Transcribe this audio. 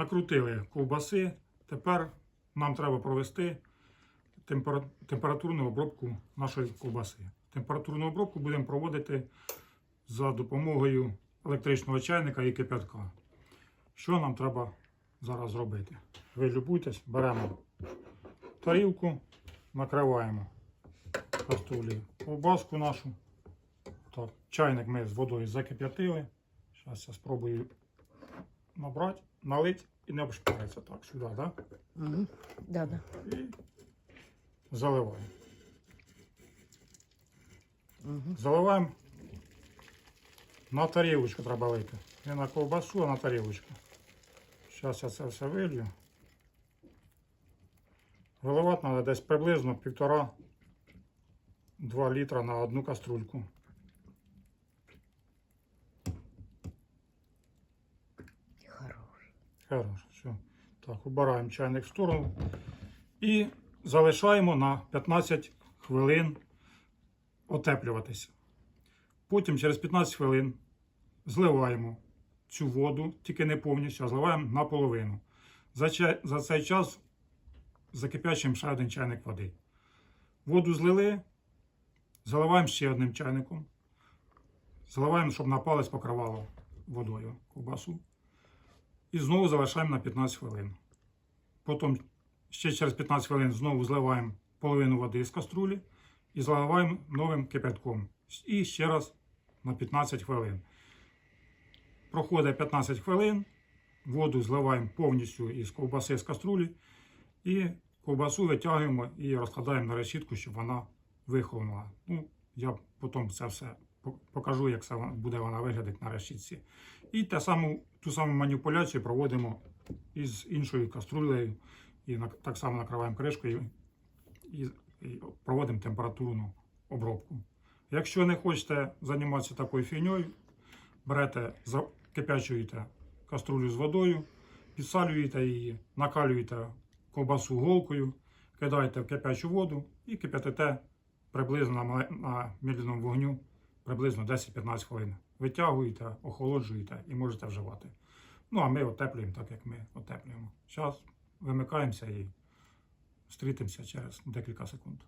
Накрутили ковбаси. Тепер нам треба провести температурну обробку нашої ковбаси. Температурну обробку будемо проводити за допомогою електричного чайника і кипятка. Що нам треба зараз зробити? Ви любуйтесь, беремо тарілку, накриваємо каструлі ковбаску нашу. Так, чайник ми з водою закип'ятили. Зараз я спробую набрати, налити і не обшпариться. Так, сюди, так? Угу. Да, да. І заливаємо. Угу. Заливаємо на тарілочку треба лити. Не на ковбасу, а на тарілочку. Зараз я це все вилью. Виливати треба десь приблизно 1,5-2 літра на одну каструльку. Хорош. Все. Так, убираємо чайник в сторону і залишаємо на 15 хвилин отеплюватися. Потім через 15 хвилин зливаємо цю воду, тільки не повністю, а зливаємо наполовину. За, ча- за цей час закипячуємо ще один чайник води. Воду злили, заливаємо ще одним чайником. Заливаємо, щоб на палець покривало водою ковбасу. І знову залишаємо на 15 хвилин. Потім ще через 15 хвилин знову зливаємо половину води з каструлі і заливаємо новим кипятком. І ще раз на 15 хвилин. Проходить 15 хвилин, воду зливаємо повністю із ковбаси з каструлі. І ковбасу витягуємо і розкладаємо на решітку, щоб вона вихолонула. Ну, я потім це все покажу, як буде вона виглядати на решітці. І те саму, ту саму маніпуляцію проводимо із іншою каструлею. І так само накриваємо кришкою і, і проводимо температурну обробку. Якщо не хочете займатися такою фігньою, берете, закипячуєте каструлю з водою, підсалюєте її, накалюєте ковбасу голкою, кидаєте в кипячу воду і кип'ятите приблизно на, на медленному вогню приблизно 10-15 хвилин. Витягуєте, охолоджуєте і можете вживати. Ну, а ми отеплюємо так, як ми отеплюємо. Зараз вимикаємося і зустрітимося через декілька секунд.